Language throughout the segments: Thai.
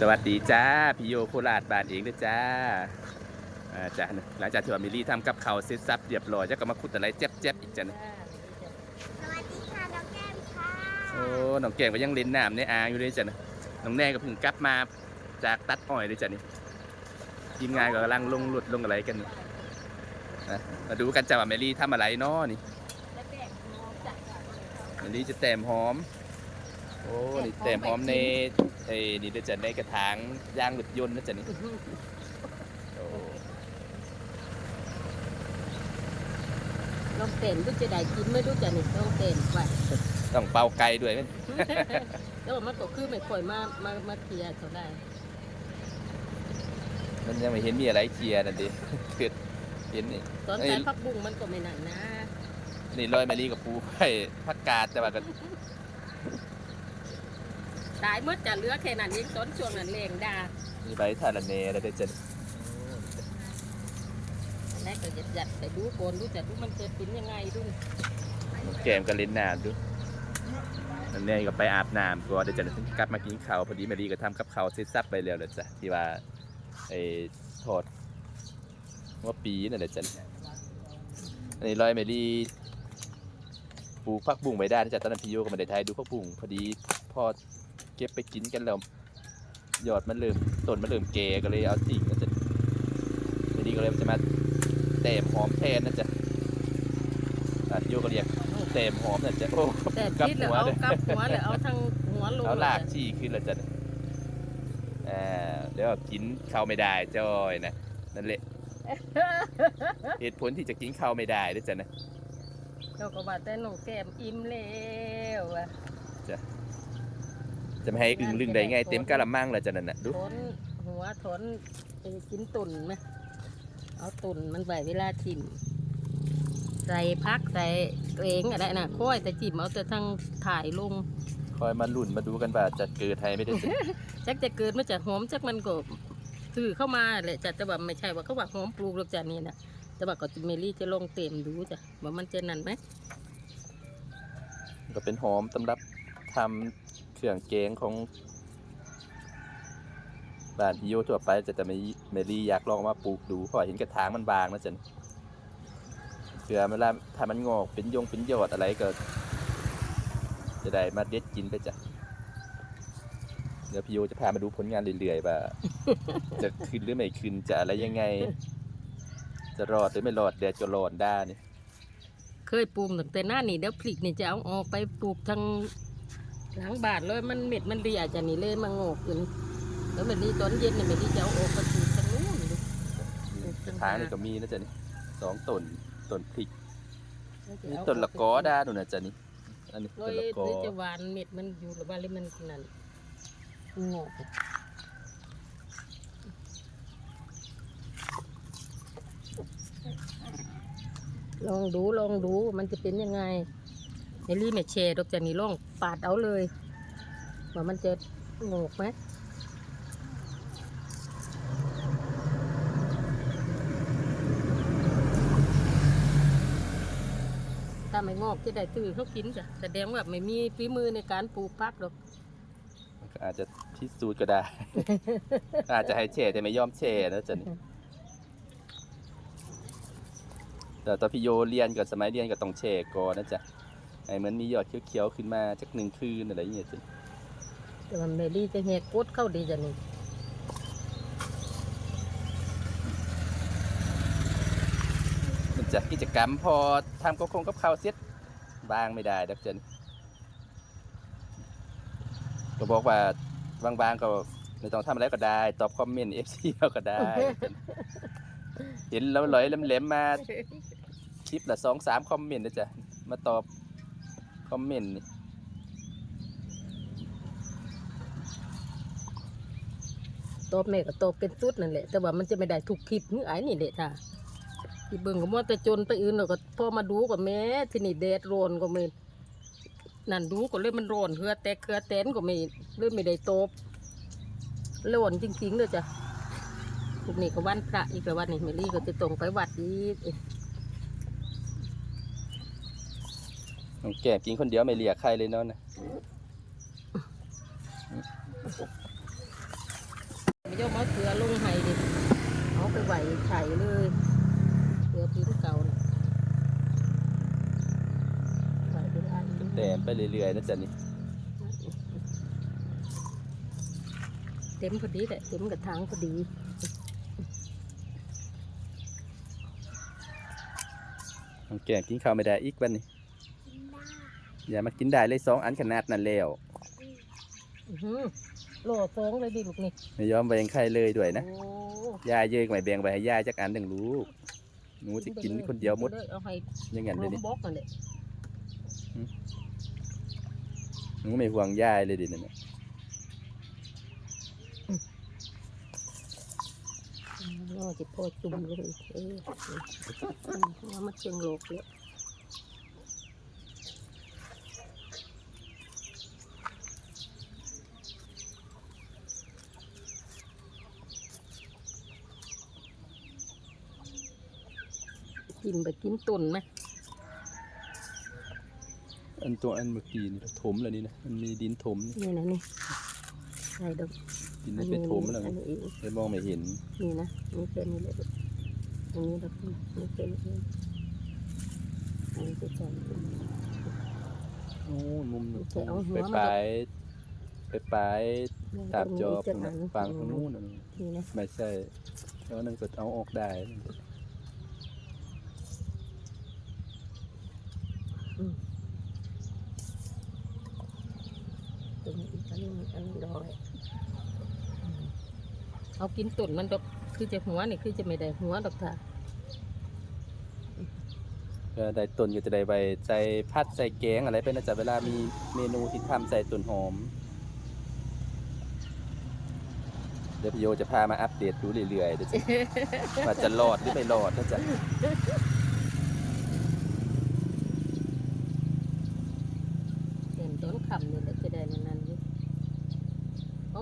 สวัสดีจ้าพี่โยโคราชบ้านเองด้วยจ้าอ่าจ้าหลังจากที่ว่ามิลลี่ทำกับเขาวเสร็จสับเรียบร้อยจะก็มาขุดอะไรเจ็บๆอีกจ้ะนะสวัสดีค่ะน้องแก้มค่ะโอ้น้องแก่งก็ยังเล่นน้ำในอ่างอยู่เลยจ้ะนะน้องแน่ก็เพิ่งกลับมาจากตัดอ้อยเลยจ้ะนี่ทีมงานก็กำลังลงหลุดลงอะไรกันนี่อะมาดูกันจ้าว่ามิลลี่ทำอะไรเนาะนี่มิลลี่จะแต้มหอม โอ้นี่แต้มหอมในไอ้นี่เดี๋ยวจะในกระถางยางรถยนต์นะจ้ะนี่โอ้ลองเต้นดูจะได้กินไม่รู้จะนี่ลองเต้นไปต้องเป่าไกลด้วยไหมแล้วมันก็คือไม่ค่อยมามามาเคลียร์เท่าได้มันยังไม่เห็นมีอะไรเคลียร์นั่นดิคือเห็นนี่ตอนเอ้ยใช้ผักบุ้งมันก็ไม่นั่นนะนี่ร้อยมารีกับปูไผ่ผักกาดแต่ว่าก็ ตายเมื่อจะเหลือแค่นั้นเองต้นช่วงนั้นเลงดามีใบทาราเนแล้วได้จะแรกก็หยัดหยัดๆไปดูโกนดูแต่ดูมันจะเป็นยังไงดูแกมก็เล่นน้ำดูอันนี้ก็ไปอาบน้ำก่อนเดี๋ยวจะกลับมากินข้าวพอดีมารีก็ทำกับข้าวเสร็จสับไปแล้วเลยจ้ะที่ว่าไอ้ทอดว่าปีนั่นแหละจ้ะอันนี้ร้อยเมลี่ปลูกผักบุ้งไม่ได้นะจ้ะตอนนั้นพี่โยก็ไม่ได้ทายดูผักบุ้งพอดีพอ เก็บไปกินกันแล้วยอดมันเริ่มต้นมันเริ่มแก่ก็เลยเอาทิ้งนะจ๊ะเมลี่ก็เลยจะมาแต้มหอมแทนนะจ๊ะอะพี่โยก็เรียกแต้มหอมนะจ๊ะโอ้แต่กลับทิศแล้วหัวเอาเลยกลับหัวเลยเอาทางหัวลงเอาลากชี้ขึ้นแล้วจ้ะอ่าเดี๋ยวกินข้าวไม่ได้จ้อยนะนั่นแหละเหตุผลที่จะกินข้าวไม่ได้ด้วยจ้ะนะ เราก็ว่าแต่หนูแก้มอิ่มแล้วอะ จะไม่ให้อึ่งลึงได้ไงเต็มกะละมังแล้วจ้ะนั่นน่ะดูทนหัวทนไปกินตุ่นไหมเอาตุ่นมันไปเวลาชิมใส่พักใส่ตัวเองอะไรนะค่อยแต่จิ้มเอาแต่ทั้งถ่ายลงคอยมาลุ่นมาดูกันว่าจะเกิดไทยไม่ได้จ้ะจักจะเกิดมาจากหอมจักมันก็ซื้อเข้ามาแหละจ้ะแต่ว่าไม่ใช่ว่าเขาว่าหอมปลูกหรอกจ้ะนี่นะแต่ว่าก็เมลี่จะลองเต็มดูจ้ะว่ามันจะนั่นไหมก็เป็นหอมสำหรับทำ เครื่องแกงของบ้านพี่โยทั่วไปจะแต่ไม่ไม่รีอยากลองมาปลูกดูเพราะเห็นกระถางมันบางนะจ๊ะเผื่อเวลาถ้ามันงอกเป็นยงเป็นยอดอะไรก็จะได้มาเด็ดกินไปจ้ะเดี๋ยวพี่โยจะพามาดูผลงานเรื่อยๆว่าจะขึ้นหรือไม่ขึ้นจะอะไรยังไง จะรอดหรือไม่รอดแดดจะร้อนด้านี่เคยปลูกตั้งแต่หน้านี่เดี๋ยวพริกนี่จะเอาออกไปปลูกทาง หลังบ้านเลยมันเม็ดมันดีอาจจะนี่เลยมางอกขึ้นแล้วเมลี่ตอนเย็นเนี่ยเมลี่จะเอาออกไปปลูกทางนู้นดูกระถางนี่ก็มีนะจ๊ะนี่สองต้นต้นพริกจะนี่เอาออกต้นละกอด้าหนูนะจ๊ะนี่อันนี้โดต้ยนละกอหรือจะหวานเม็ดมันอยู่หรือว่าเลยมันนั่นงอกลองดูลองดูมันจะเป็นยังไง เมลี่ไม่แชร์ดอกจากนี้ลองปาดเอาเลยว่ามันจะงอกไหมถ้าไม่งอกจะได้ตื้อเขากินจ้ะแสดงว่าไม่มีฝีมือในการปลูกพักหรอกก็อาจจะพิสูจน์ก็ได้ อาจจะให้แช่แต่ไม่ยอมแช่นะจ๊ะนี่แต่ตอนพี่โยเรียนกับสมัยเรียนก็ต้องแช่ก่อนนะจ๊ะ ไอ้เหมือนมียอดเขียวๆขึ้นมาจักหนึ่งคืนอะไรอย่างเงี้ยจ้ะแต่ว่าเมลี่จะแหกกดเข้าดีจ้ะนี่มันจะกิจกรรมพอทำก็คงกับข้าวเสร็จบางไม่ได้ดักจันก็บอกว่าบางๆก็ไม่ต้องทำอะไรก็ได้ ตอบคอมเมนต์เอฟซีเราก็ได้ เห็นแล้วลอยๆแหลมๆมา คลิปละสองสามคอมเมนต์นะจ๊ะ มาตอบ คอมเมนต์นี่ตบแม่ก็ตบเป็นสุดนั่นแหละ แต่ว่ามันจะไม่ได้ถูกคลิปนี่ไอ้นี่แหละท่าที่เบิ่งก็มัวแต่จนไปอื่นแล้วก็พอมาดูก็แม่ที่นี่แดดร้อนก็ไม่นั่นดูก็เลยมันร้อนเหือแตกเหือแตนก็ไม่เลยไม่ได้ตบร้อนจริงๆเลยจ้ะพวกนี้ก็วันพระอีกแล้ววันนี้เมลี่ก็จะตรงไปวัดอีก น้องแก้มกินคนเดียวไม่เลียใครเลยเนาะนะไม่ยอมเอาเสือลงให้ดิเอาไปไหวไข่เลยเสือพื้นเก่าน่ะไหวเป็นอันแต้มไปเรื่อยๆนะจ๊ะนี่เต็มพอดีแหละเต็มกระถางพอดีน้องแก้มกินข้าวไม่ได้อีกวันนี้ อย่ามากินได้เลยสองอันขนาดนั้นแล้วอื้อหือโหลสองเลยดิลูกนี่ไม่ยอมแบ่งใครเลยด้วยนะโอ้ยายเยอะไม่แบ่งไปให้ยายจักอันหนึ่งลูกหนูจะกินคนเดียวหมดเอาให้อยังงั้นเลยลนี่มบล็อกนั่นแหละหนูไม่ห่วงยายเลยดิเนี่ยนอจิพ่อจุ่มลงอีกเออเอามาเชียงโลกเลย กินไปกินตุนไหมอันตัวอันเมื่อกี้นี่ถมแล้วนี่นะมันมีดินถมนี่นี่นะนี่ใส่ดอกดินมันเป็นถมแล้วอันะนนี้อีกเลยมองไม่เห็นนี่นะนี่แค่นี้เลยอันนี้ดอกนี่นี่แค่นี้เองอันนี้จะใส่โอ้มุมนู้นจะเอาหัไปวไปมาไปไปตามจอบตรงนะนี้ฟังทางนู้นน่ะนี่นะไม่ใช่แล้วนั่นก็เอาออกได้ ตรงนี้อีกอันนี้อันนี้ดอยอืมเอากินตุ่นมันดอกคือจะหัวนี่คือจะไม่ได้หัวดอกค่ะก็ได้ต้นก็จะได้ไปใส่พัดใส่แกงอะไรไปนะจ๊ะเวลามีเมนูที่ทำใส่ต้นหอม เดี๋ยวพี่โยจะพามาอัปเดตดูเรื่อยๆเดี๋ยวจะว่าจะรอดหรือไม่รอดนะจ๊ะ เต็มต้นคำนี่แหละจะได้นั่นนั่นอยู่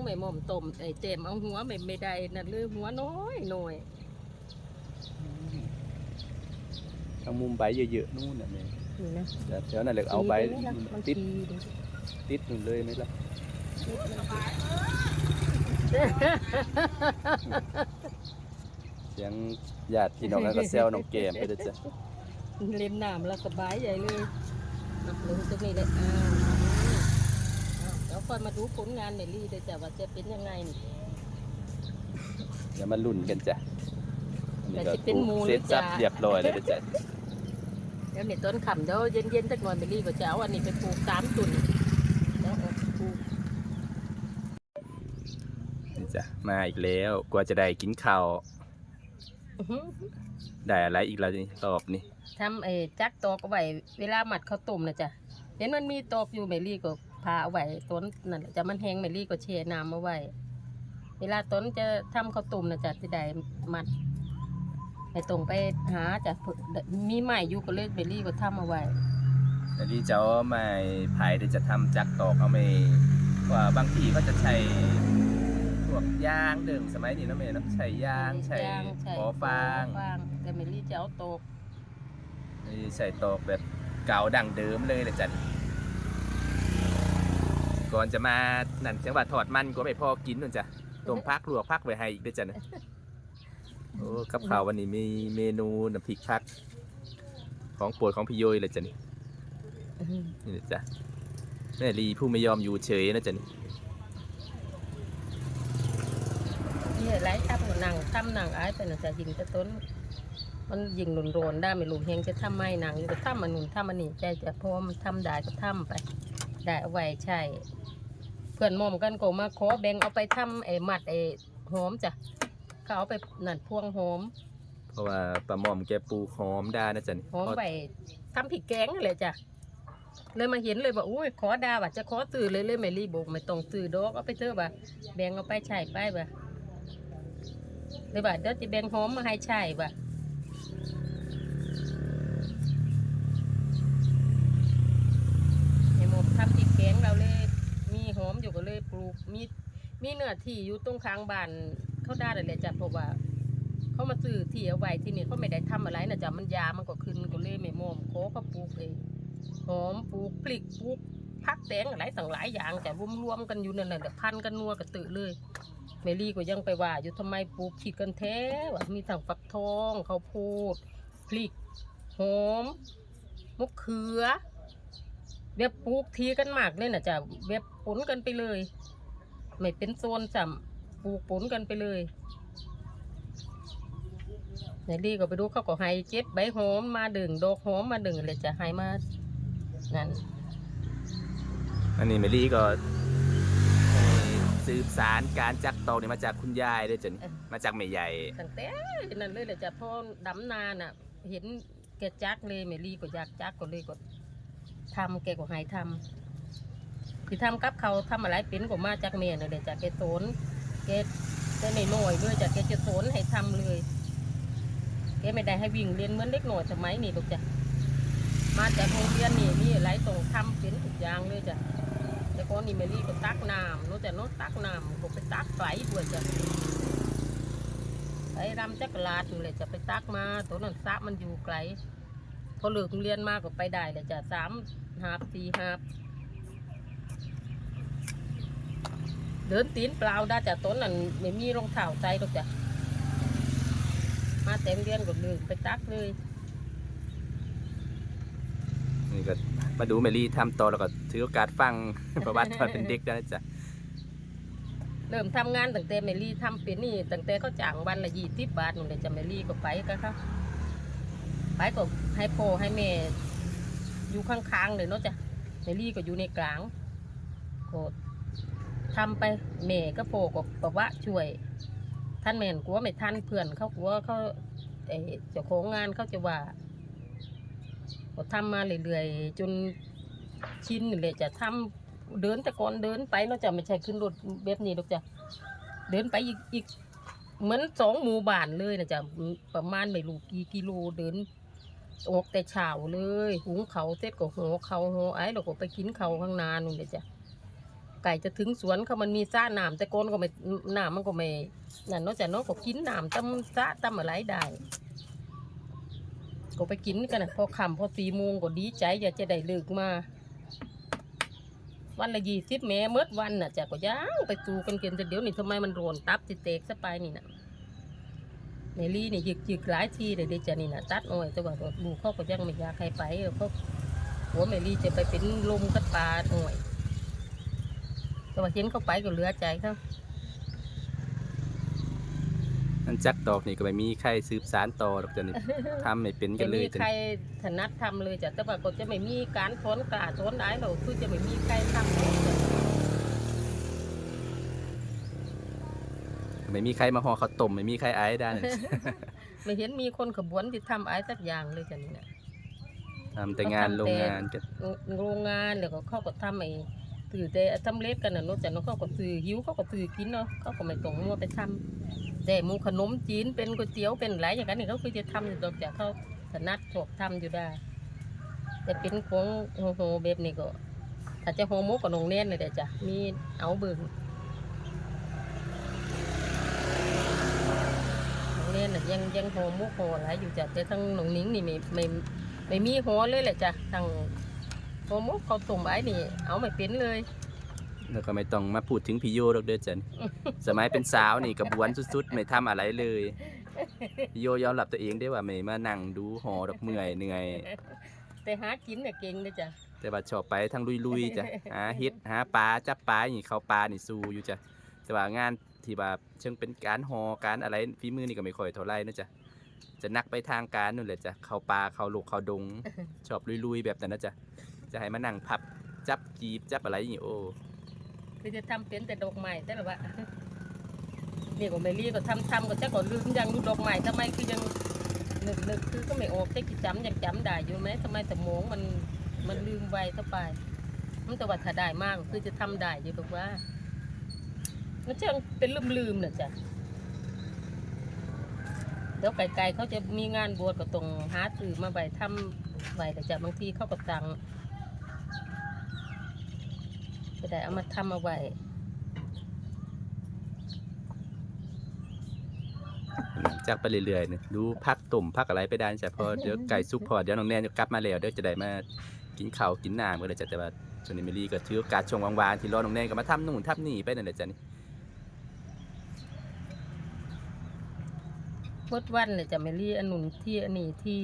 เอาไม่หม่อมต้มไอ้เจมเอาหัวไม่ไม่ได้นั่นเลยหัวน้อยหน่อยทางมุมใบเยอะๆนู่นน่ะแม่นี่นะเดี๋ยวเดี๋ยวนั่นเลยเอาใบนี่นะบางติดทีดูติดนู่นเลยไหมล่ะเสียงญาติพี่น้องแล้วก็แซวน้องแก้มไปเด้อจ้ะเล่นน้ำแล้วสบายใหญ่เลยอะลงตรงนี้เลยอ้าว อ้าวเดี๋ยวค่อยมาดูผลงานเมลี่เลยจ้ะว่าจะเป็นยังไงนี่เดี๋ยวมาลุ้นกันจ้ะอันนี้แต่ก็จะเป็นหมูหรือเสร็จสับจะเรียบร้อยเลยเด้อจ้ะเดี๋ยวในต้นขำเดี๋ยวเย็นๆสักหน่อยเมลี่ก็จะเอาอันนี้ไปปลูกสามตุนแล้วเอาไปปลูกนี่จ้ะมาอีกแล้วกว่าจะได้กินข้าวอื้อหือได้อะไรอีกแล้วนี่รอบนี้ทำไอ้จักตอกเอาไว้เวลาหมัดข้าวต้มนะจ๊ะเห็นมันมีตอกอยู่เมลี่ก็ พาเอาไว้ต้นนั่นแหละจะมันแห้งเมลี่ก็แช่น้ำเอาไว้ เวลาต้นจะทำข้าวต้มนะจ๊ะจะได้มัดไปตรงไปหาจ้ะเพิ่นมีใหม่อยู่ก็เลยเมลี่ก็ทำเอาไว้อันนี้เจ้าไม่ไผ่เดี๋ยวจะทำจักตอกเอาไม่ว่าบางทีก็จะใช้พวกยางเดิมสมัยนี้เนาะแม่เนาะใช้ยางใช้ยางใช่ขอฟางขอฟางแต่เมลี่จะเอาตอกนี่ใส่ตอกแบบเก่าดั้งเดิมเลยเลยจ้ะนี่ ก่อนจะมานั่นจังหวัดถอดมันก็ไม่พอกินนู่นจ้ะต้มพักลวกพักไว้ให้อีกด้วยจ้ะนะโอ้กับข้าววันนี้มีเมนูน้ำพริกพัก ของโปรดของพี่โยยเลยจ้ะนี่นี่นะจ๊ะแม่ลีผู้ไม่ยอมอยู่เฉยนะจ๊ะนี่นี่หลายทำก็นั่งทำนั่งอายไปนจะยิงจะต้น มันยิงหนุนโรนได้ไม่รู้เฮงจะทำไม่หนังก็ทำมันหนุนทำมันนี่ใจจะเพราะว่ามันทำได้ก็ทำไป ได้เอาไว้ใช่ เพื่อนหมอมกันก็มาขอแบ่งเอาไปทำไอ้หมัดไอ้หอมจ้ะเขาเอาไปนั่นพวงหอมเพราะว่าปลาหม่อมแกปลูกหอมได้นะจ๊ะนี่หอมไปทำผิดแกงนั่นแหละจ้ะเลยมาเห็นเลยว่าอุ้ยขอดาว่ะจะขอตื่นเลยเลยไม่รีบบอกไม่ต้องตื่นดอกเอาไปเถอะว่ะแบ่งเอาไปใช่ไปว่ะเลยว่าเดี๋ยวจะแบ่งหอมมาให้ใช่ว่ะ ไอ้หมกทำติดแกงเราเลย มีหอมอยู่ก็เลยปลูก มีมีเนื้อที่อยู่ตรงข้างบ้านเขาได้เลยแหละจ้ะเพราะว่า เขามาซื้อที่เอาไว้ที่นี่เขาไม่ได้ทำอะไรนะจ๊ะมันยามันก็ขึ้นก็เลยไม่มอมขอเขาปลูกเองหอมปลูกพริกปลูกพักแตงอะไรต่งหลายอย่างแต่รวมๆกันอยู่นั่นแหละแต่พันกันนัวกระตือเลยเมลี่ก็ยังไปว่าอยู่ทำไมปลูกขีดกันแท้ว่ามีทั้งฟักทองเขาวโพดพริกหอมมะเขือ แบบปลูกทีกันมากเลยนะจ๊ะแบบปนกันไปเลย ไม่เป็นโซนจำปลูกปนกันไปเลยเมลี่ก็ไปดูเขาก็ให้เจ็ดใบหอมมาดึงดอกหอมมาดึงเลยจะให้มานั่นอันนี้เมลี่ก็เอ่อสืบสารการจักตอกนี่มาจากคุณยายด้วยจ้ะนี่มาจากแม่ใหญ่ตั้งแต่นั่นเลยแหละจ้ะพ่อดำนาน่ะ เห็นแกจักเลยเมลี่ก็อยากจักก็เลยก็ ทำแกก็ให้ทำที่ทำกับเขาทำอะไรเป็นก็มาจากเมียนั่นแหละจ้ะแกโสนแกแกในหน้อยด้วยจ้ะแกจะโสนให้ทำเลยแกไม่ได้ให้วิ่งเรียนเหมือนเล็กหน่อยสมัยนี้หรอกจ้ะมาจากโรงเรียนนี่นี่อะไรต้องทำเป็นทุกอย่างเลยจ้ะแต่ก่อนนี่เมลี่ก็ตักน้ำนู้แต่น้ตักน้ำก็ไปตักไฟด้วยจ้ะไปรำจักรลาดนี่แหละจะไปตักมาตัวนั้นซะมันอยู่ไกล พอเลิกโรงเรียนมาก็ไปได้เลยจะสามหาบสี่หาบเดินตีนเปล่าได้จากต้นนั้นไม่มีรองเท้าใส่หรอกจ้ะมาเต็มเรียนก็ลืมไปตักเลยนี่ก็มาดูเมลี่ทำต่อแล้วก็ถือโอกาสฟังประวัติตอนเป็นเด็กได้นะจ๊ะเริ่มทำงานตั้งแต่เมลี่ทำเป็นนี่ตั้งแต่เขาจ้างวันละยี่สิบบาทนู่นเลยจะเมลี่ก็ไปก็เขา ไปก็ให้พ่อให้แม่อยู่ข้างๆเลยเนาะจ้ะเมลี่ก็อยู่ในกลางก็ทำไปแม่ก็พ่อก็บอกว่าช่วย ท่านแม่นกลัวไม่ทันเพื่อนเขากลัวเขาเอเจ้าของงานเขาจะว่าก็ทำมาเรื่อยๆจนชินเลยจะทำเดินแต่ก่อนเดินไปเนาะจ้ะไม่ใช่ขึ้นรถแบบนี้หรอกจ้ะเดินไปอีกอีกเหมือนสองหมู่บ้านเลยนะจ้ะประมาณไม่รู้กี่กิโลเดิน ออกแต่เช้าเลยหุงเขาเสร็จก็หัวเขาหัวไอ้เราก็ไปกินเขาข้างนานู่นเลยจ้ะไก่จะถึงสวนเขามันมีซ่าหน้ำแต่ก้นก็ไม่หน้ำมันก็ไม่นั่นนาะจ้ะเนาะก็กินหน้ำตำซ่าตำอะไรได้ก็ไปกินกันนะพอค่ำพอสี่โมงก็ดีใจอยากจะได้เลิกมา วันละยี่สิบแม่เมื่อวันน่ะจ้ะก็ย่างไปจูกันเกินแต่เดี๋ยวนี้ทำไมมันโรนตับจิเตกซะไปนี่น่ะ เมลี่นี่ยึกยึกหลายทีเลยเดยวจะนี่นะตัดหน่อยแต่ว่าลูกเขาก็ยังไม่อยากให้ไปเพราะหัวเมลี่จะไปเป็นลมกัดปลาหน่อย แต่ว่าเห็นเขาไปก็เหลือใจเขานั่นจักตอกนี่ก็ไม่มีใครสืบสารต่อหรอกจ้ะนี่ทำไม่เป็นกัจะนเลมียจ้ะใครถนัดทำเลยจ้ะแต่ว่าก็จะไม่มีการสอนกล้าสอนได้หรอกคือจะไม่มีใครทำเลยจ้ะ ไม่มีใครมาห่อข้าวต้มไม่มีใครไอ้ได้นะไม่เห็นมีคนขบวนที่ทำอะไรสักอย่างเลยจ้ะนี่นะทำแต่งานโรงงานก็โรงงานแล้วก็เขาก็ทำไอ้ถือแต่ทำเล็บกันน่ะเนาะจ้ะเนาะเขาก็ซื้อหิวเขาก็ซื้อกินเนาะเขาก็ไม่ต้องมัวไปทำแต่หมูขนมจีนเป็นก๋วยเตี๋ยวเป็นอะไรอย่างนั้นนี่เขาคือจะทำอยู่ดอกจากเขาถนัดชอบทำอยู่ได้ แต่เป็นของโฮโฮแบบนี้ก็ถ้าจะโฮโมกับนองเน่นเลยเดี๋ยวจ้ะมีเอาเบิ่ง น้องเน่นน่ะยังยังโฮโมโฮอะไรอยู่จ้ะแต่ทั้งน้องนิ้งนี่ไม่ไม่ไม่มีโฮเลยแหละจ้ะทั้งโฮโมเขาต้มไอ้นี่ เอาไม่เป็นเลยแล้วก็ไม่ต้องมาพูดถึงพี่โยหรอกเด้อจ้ะนี่สมัยเป็นสาวนี่กระบวนสุดๆ ไม่ทำอะไรเลยพี่โยยอมรับตัวเองได้ว่าไม่มานั่งดูหอดอกเมื่อยเหนื่อย แต่หากินเนี่ยเก่งเลยจ้ะแต่ว่าชอบไปทางลุยๆจ้ะหาเฮ็ดหาปลาจับปลาอย่างนี้เข้าปลานี่สู้อยู่จ้ะแต่ว่างาน ที่ว่าเชิงเป็นการหอการอะไรฝีมือนี่ก็ไม่ค่อยเท่าไหร่นะจ้ะจะนักไปทางการนู่นแหละจ้ะเข้าปลาเข้าลูกเข้าดง ชอบลุยๆแบบนั้นนะจ้ะจะให้มานั่งพับจับจีบจับอะไรอย่างนี้โอ้คือจะทำเป็นแต่ดอกไม้แต่ละว่านี่ก็ไม่รีก็ทำทำก็จะก็ลืมยังดูดอกไม้ทำไมคือยังนึกนึกคือก็ไม่ออกแต่กิจำยังจำได้อยู่ไหมทำไมสมองมันมันลืมไวเท่าไปมันแต่ว่าถ้าได้มากก็คือจะทำได้อยู่บอกว่า มันจะเป็นลืมลืมๆน่ะจ้ะเดี๋ยวไกลๆเขาจะมีงานบวชก็ต้องหาสื่อมาใบทำไว้แต่จะบางทีเขาก็ตังจะได้เอามาทำเอาไว้จักไปเรื่อยๆเนี่ยดูพักตุ่มพักอะไรไปได้จ้ะพอเดี๋ยวไก่สุกพอเดี๋ยวน้องแนนจะกลับมาแล้วเดี๋ยวจะได้มากินข้าวกินน้ำก็เลยจ้ะแต่ว่าชนี้เมลี่ก็ถือโอกาสช่วงว่างๆที่รอน้องแนนก็มาทำนู่นทำนี่ไปนั่นแหละจ้ะนี่ พดวันเลยจะไม่รีอันนุนที่อันนี้ที่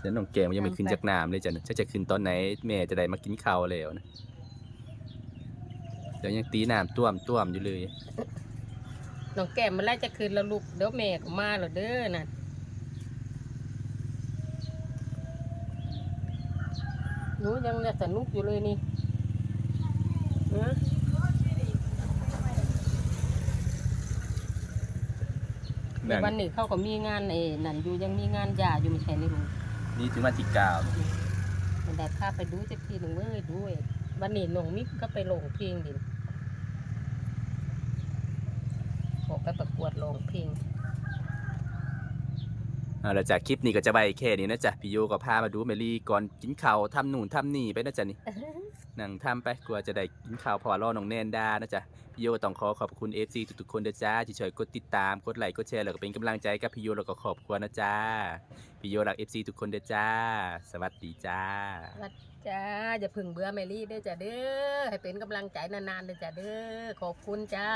เดี๋ยวน้องแก้มยังไม่ขึ้นจากน้ำเลยจ้ะนะจะจะขึ้นตอนไหนแม่จะได้มากินข้าวแล้วนะเดี๋ยวยังตีน้ำต้วมต้วมอยู่เลย น้องแก้มมาไล่จะคืนแล้วลูกเดี๋ยวแม่ก็มาแล้วเด้อน่ะหนูยังเนี่ยสนุกอยู่เลยนี่ฮะ แบ่งวันนี้เขาก็มีงานเอนั่นอยู่ยังมีงานยาอยู่ไม่ใช่นี่ลูกนี่ถึงวันที่เก้ามันได้พาไปดูจักทีหนึ่งเว้ยด้วยวันนี้น้องมิกก็ไปลงเพลงดิออกไปประกวดร้องเพลง เอาละจากคลิปนี้ก็จะไปแค่นี้นะจ๊ะพี่โยก็พามาดูเมลี่ก่อนกินข้าวทำนู่นทำนี่ไปนะจ๊ะนี่นั่งทำไปกลัวจะได้กินข้าวเพอรอน้องแนนดานะจ๊ะพี่โยก็ต้องขอขอบคุณ FC ทุกๆคนนะจ๊ะที่ช่วยกดติดตามกดไลค์กดแชร์แล้วก็เป็นกำลังใจกับพี่โยแล้วก็ขอบคุณนะจ๊ะพี่โยรัก FC ทุกคนเด้อจ้าสวัสดีจ้าวัดจ้าอย่าพึ่งเบื่อแมรี่เด้อจ้าเด้อให้เป็นกำลังใจนานๆเด้อจ้าเด้อขอบคุณจ้า